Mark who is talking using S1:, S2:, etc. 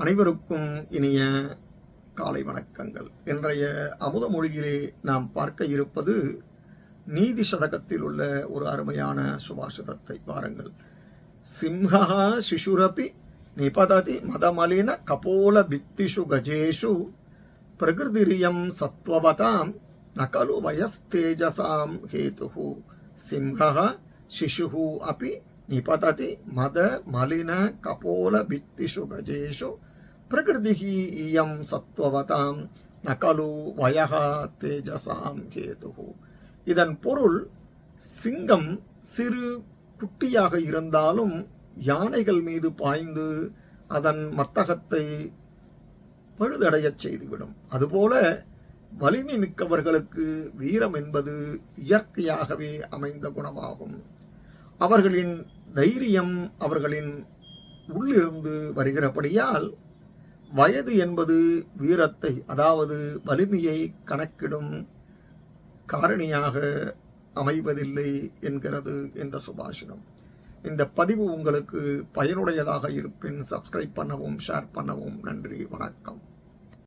S1: அனைவருக்கும் இனிய காலை வணக்கங்கள். இன்றைய அமுதமொழியிலே நாம் பார்க்க இருப்பது நீதி சதகத்தில் உள்ள ஒரு அருமையான சுபாஷிதத்தை பாருங்கள் சிம்ஹா சிசுரபி நிபததி மதமலின கபோல பித்திஷு கஜேஷு பிரகிருதிரியம் சத்வவதாம் நகலு வயஸ்தேஜசாம் ஹேதுஹு. சிம்ஹா சிசுஹு அப்பி நிபததி மத மலின கபோல பித்திஷு கஜேஷு பிரகிருதி இயம் சத்வவதாம் நகலு வயகா தேஜசாம் கேது இதன் பொருள் சிங்கம் சிறு குட்டியாக இருந்தாலும் யானைகள் மீது பாய்ந்து அதன் மத்தகத்தை பழுதடையச் செய்துவிடும். அதுபோல வலிமை மிக்கவர்களுக்கு வீரம் என்பது இயற்கையாகவே அமைந்த குணமாகும். அவர்களின் தைரியம் அவர்களின் உள்ளிருந்து வருகிறபடியால் வயது என்பது வீரத்தை அதாவது வலிமையை கணக்கிடும் காரணியாக அமைவதில்லை என்கிறது இந்த சுபாஷிதம். இந்த பதிவு உங்களுக்கு பயனுடையதாக இருப்பின் சப்ஸ்கிரைப் பண்ணவும் ஷேர் பண்ணவும் நன்றி வணக்கம்.